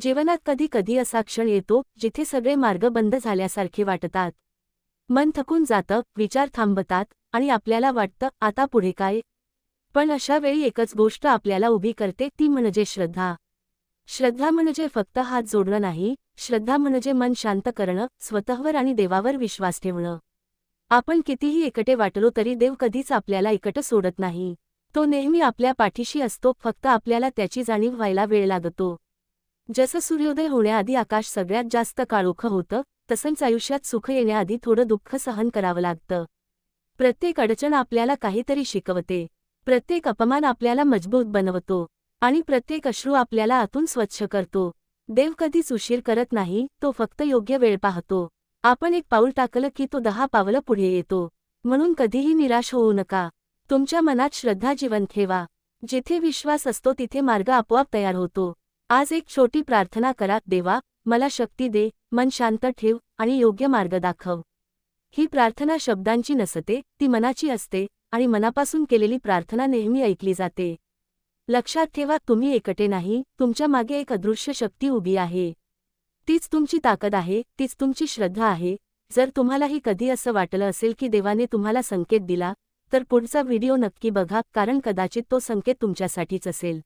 जीवनात कधी कधी असा क्षण येतो जिथे सगळे मार्ग बंद झाल्यासारखे वाटतात. मन थकून जातं विचार थांबतात आणि आपल्याला वाटतं आता पुढे काय? पण अशा वेळी एकच गोष्ट आपल्याला उभी करते ती म्हणजे श्रद्धा. श्रद्धा म्हणजे फक्त हात जोडणं नाही श्रद्धा म्हणजे मन शांत करणं स्वतःवर आणि देवावर विश्वास ठेवणं. आपण कितीही एकटे वाटलो तरी देव कधीच आपल्याला एकटं सोडत नाही. तो नेहमी आपल्या पाठीशी असतो फक्त आपल्याला त्याची जाणीव व्हायला वेळ लागतो. जसं सूर्योदय होण्याआधी आकाश सगळ्यात जास्त काळोखं होतं तसंच आयुष्यात सुख येण्याआधी थोडं दुःख सहन करावं लागतं. प्रत्येक अडचण आपल्याला काहीतरी शिकवते. प्रत्येक अपमान आपल्याला मजबूत बनवतो. आणि प्रत्येक अश्रू आपल्याला आतून स्वच्छ करतो. देव कधीच उशीर करत नाही तो फक्त योग्य वेळ पाहतो. आपण एक पाऊल टाकलं की तो दहा पावलं पुढे येतो. म्हणून कधीही निराश होऊ नका. तुमच्या मनात श्रद्धा जीवन ठेवा. जिथे विश्वास असतो तिथे मार्ग आपोआप तयार होतो. आज एक छोटी प्रार्थना करा देवा मला शक्ती दे मन शांत ठेव आणि योग्य मार्ग दाखव. ही प्रार्थना शब्दांची नसते ती मनाची असते आणि मनापासून केलेली प्रार्थना नेहमी ऐकली जाते. लक्षात ठेवा तुम्ही एकटे नाही तुमच्या मागे एक अदृश्य शक्ती उभी आहे. तीच तुमची ताकद आहे तीच तुमची श्रद्धा आहे. जर तुम्हालाही कधी असं वाटलं असेल की देवाने तुम्हाला संकेत दिला तर पुढचा व्हिडिओ नक्की बघा कारण कदाचित तो संकेत तुमच्यासाठीच असेल.